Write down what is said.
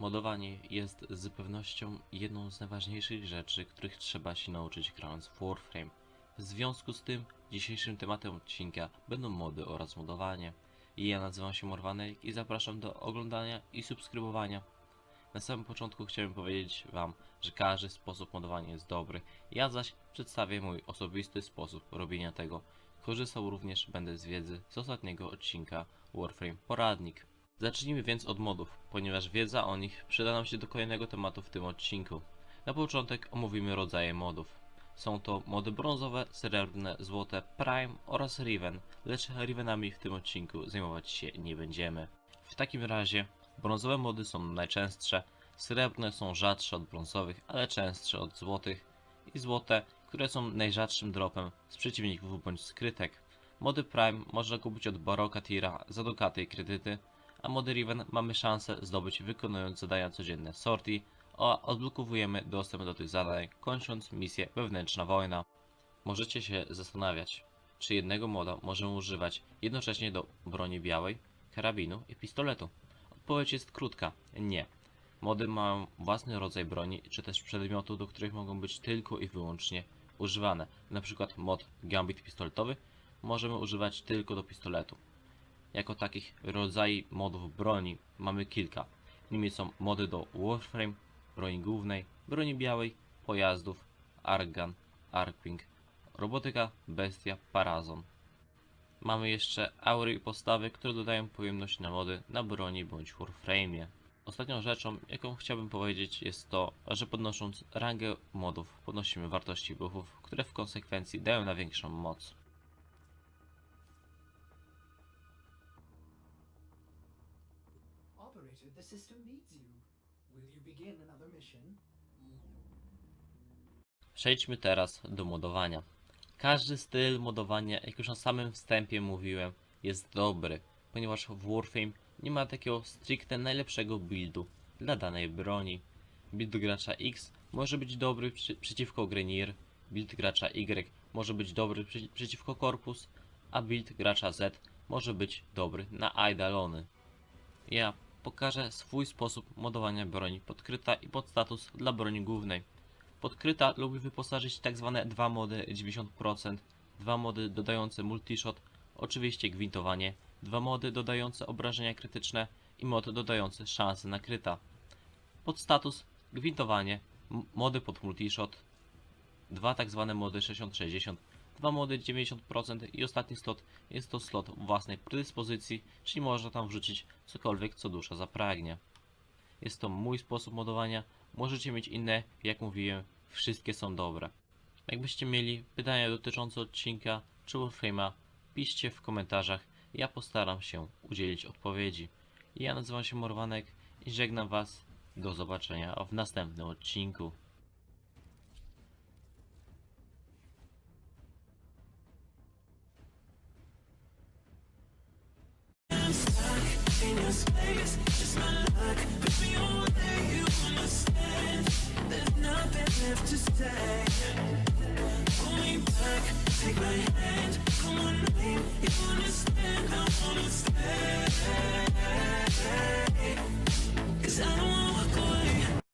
Modowanie jest z pewnością jedną z najważniejszych rzeczy, których trzeba się nauczyć grając w Warframe. W związku z tym dzisiejszym tematem odcinka będą mody oraz modowanie. Ja nazywam się Morwanek i zapraszam do oglądania i subskrybowania. Na samym początku chciałem powiedzieć Wam, że każdy sposób modowania jest dobry. Ja zaś przedstawię mój osobisty sposób robienia tego. Korzystał również będę z wiedzy z ostatniego odcinka Warframe Poradnik. Zacznijmy więc od modów, ponieważ wiedza o nich przyda nam się do kolejnego tematu w tym odcinku. Na początek omówimy rodzaje modów. Są to mody brązowe, srebrne, złote, prime oraz riven, lecz rivenami w tym odcinku zajmować się nie będziemy. W takim razie brązowe mody są najczęstsze, srebrne są rzadsze od brązowych, ale częstsze od złotych i złote, które są najrzadszym dropem z przeciwników bądź skrytek. Mody Prime można kupić od Baroka Tira za dukaty i kredyty, a mody Riven mamy szansę zdobyć wykonując zadania codzienne sorti, a odblokowujemy dostęp do tych zadań kończąc misję Wewnętrzna Wojna. Możecie się zastanawiać, czy jednego moda możemy używać jednocześnie do broni białej, karabinu i pistoletu. Odpowiedź jest krótka, nie. Mody mają własny rodzaj broni, czy też przedmiotów, do których mogą być tylko i wyłącznie używane. Na przykład mod Gambit pistoletowy możemy używać tylko do pistoletu. Jako takich rodzajów modów broni mamy kilka. Nimi są mody do Warframe, broni głównej, broni białej, pojazdów, Argan, Arkwing, robotyka, bestia, parazon. Mamy jeszcze aury i postawy, które dodają pojemność na mody na broni bądź Warframe'ie. Ostatnią rzeczą, jaką chciałbym powiedzieć, jest to, że podnosząc rangę modów, podnosimy wartości buffów, które w konsekwencji dają na większą moc. Operator, the system needs you. Will you begin another mission? Przejdźmy teraz do modowania. Każdy styl modowania, jak już na samym wstępie mówiłem, jest dobry, ponieważ w Warframe nie ma takiego stricte najlepszego buildu dla danej broni. Build gracza X może być dobry przy, przeciwko Grenier, build gracza Y może być dobry przy, przeciwko Corpus, a build gracza Z może być dobry na Eidolony. Ja pokażę swój sposób modowania broni podkryta i pod status dla broni głównej. Podkryta lubi wyposażyć tak zwane dwa mody 90%, dwa mody dodające multishot, oczywiście gwintowanie, dwa mody dodające obrażenia krytyczne i mod dodający szanse na kryta. Pod status gwintowanie, mody pod multishot, dwa tak zwane mody 60-60, dwa mody 90% i ostatni slot jest to slot własnej predyspozycji, czyli można tam wrzucić cokolwiek co dusza zapragnie. Jest to mój sposób modowania. Możecie mieć inne, jak mówiłem, wszystkie są dobre. Jakbyście mieli pytania dotyczące odcinka czy Warframe'a, piszcie w komentarzach. Ja postaram się udzielić odpowiedzi. Ja nazywam się Morwanek i żegnam Was. Do zobaczenia w następnym odcinku. in your space Just my luck, You understand There's nothing left to say Pull me back, take my hand. Come on, name, you understand